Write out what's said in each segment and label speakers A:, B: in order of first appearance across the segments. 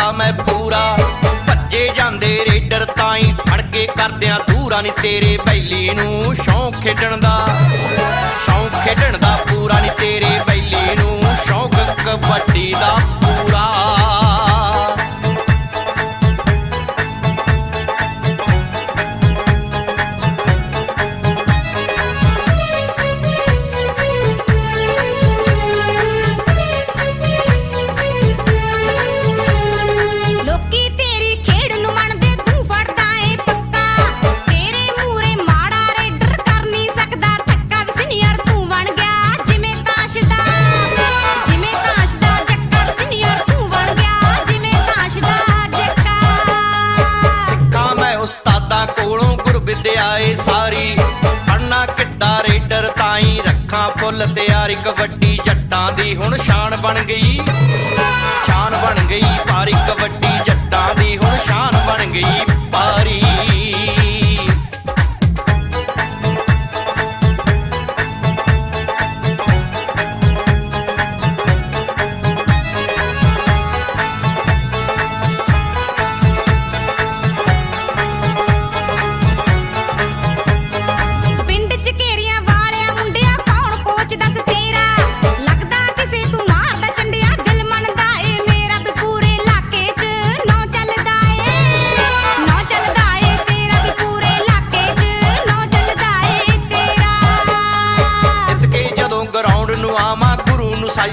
A: ਕਰਤਾ ਮੈਂ ਪੂਰਾ। ਭੱਜੇ ਜਾਂਦੇ ਰੇਡਰ ਤਾਈ ਫੜ ਕੇ ਕਰਦਿਆਂ ਧੂਰਾ ਨਹੀਂ ਤੇਰੇ ਬੈਲੀ ਨੂੰ ਸ਼ੌਂਕ ਖੇਡਣ ਦਾ। ਸ਼ੌਂਕ ਖੇਡਣ ਦਾ ਪੂਰਾ ਨਹੀਂ ਤੇਰੇ ਇੱਕ ਵੱਡੀ ਜੱਟਾਂ ਦੀ ਹੁਣ ਸ਼ਾਨ ਬਣ ਗਈ। ਸ਼ਾਨ ਬਣ ਗਈ ਪਰ ਇੱਕ ਵੱਡੀ ਕਬੱਡੀ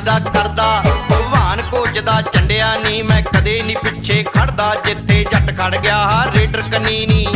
A: ਦਾ ਕਰਦਾ। ਭਗਵਾਨ ਕੋਚ ਦਾ ਚੰਡਿਆ ਨਹੀਂ ਮੈਂ ਕਦੇ ਨਹੀਂ ਪਿੱਛੇ ਖੜਦਾ, ਜਿੱਥੇ ਜੱਟ ਖੜ ਗਿਆ ਰੇਡਰ ਕਨੀ ਨਹੀਂ